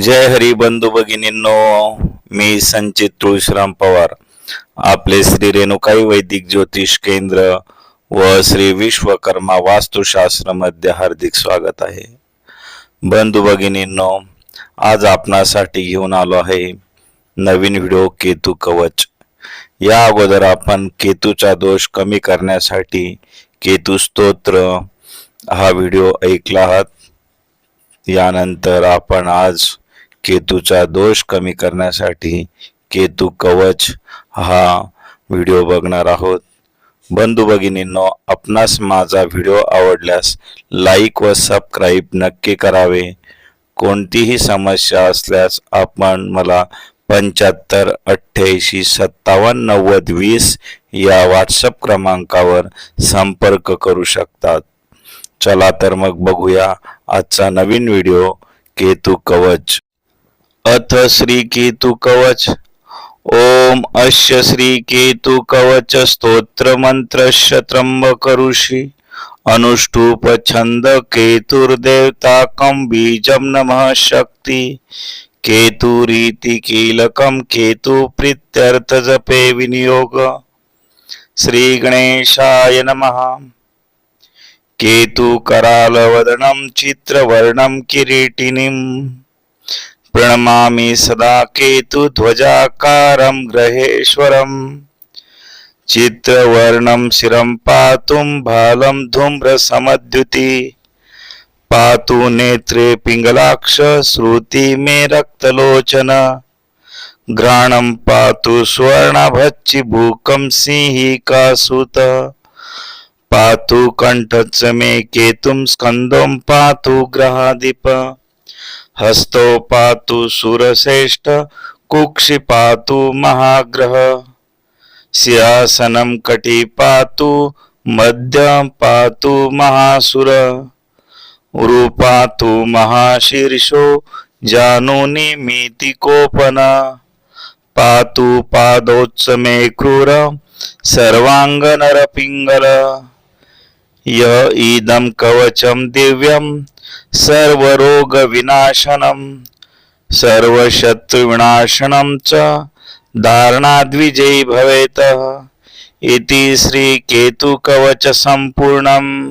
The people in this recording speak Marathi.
जय हरी बंधू भगिनींनो मी संचित तुळशीराम पवार. आपले श्री रेणुकाई वैदिक ज्योतिष केंद्र व श्री विश्वकर्मा वास्तुशास्त्रमध्ये हार्दिक स्वागत आहे. बंधू भगिनींनो आज आपणासाठी घेऊन आलो आहे नवीन व्हिडिओ केतू कवच. या अगोदर आपण केतूचा दोष कमी करण्यासाठी केतू स्तोत्र हा व्हिडिओ ऐकला आहात. यानंतर आपण आज केतूचा दोष कमी करण्यासाठी केतू कवच हा व्हिडिओ बघणार आहोत. बंधू भगिनींनो आपणास माझा व्हिडिओ आवडल्यास लाईक व सबस्क्राईब नक्की करावे. कोणतीही समस्या असल्यास आपण मला पंच्याहत्तर अठ्ठ्याऐंशी सत्तावन्न नव्वद वीस या व्हॉट्सअप क्रमांकावर संपर्क करू शकतात. चला तर मग बघूया आजचा नवीन व्हिडिओ केतू कवच. अथ श्री केतु कवच ओम अश्य श्री केतु कवच स्तोत्र मंत्र त्र्यंबक ऋषी अनुष्टुप छंद केतुर्देवताकं बीजं नमः शक्ति। केतुरीति कीलकं केतु प्रीत्यर्थ जपे विनियोग। श्री गणेशाय नमः। केतु करालवदनं चित्रवर्णं किरीटिनीम्। प्रणमामि सदा केतुध्वजाकारं ग्रहेश्वरम्। चित्रवर्णं शिरं पातुं भालं धूम्रसमद्युति। पातु नेत्रे पिङ्गलाक्ष श्रुति मे रक्तलोचन। घ्राणं पातु स्वर्णभच्चिभूकं सिंहिकासुत। पातु कण्ठच मे केतुं स्कन्दं पातु ग्रहाधिप। हस्तो पातु सुरश्रेष्ठ कुक्षि पातु महाग्रह। सिंहासनं कटी पातु मध्यं पातु महासुर। रूपातु महाशीर्षो जानुनिमिति कोपना। पातु पादोत्समे क्रूर सर्वाङ्गनरपिङ्गल। य इदं कवचं दिव्यं सर्व सर्वरोगविनाशनं सर्वशत्रुविनाशनं च धारणाद्विजयी भवेत्। इति श्रीकेतुकवच संपूर्णम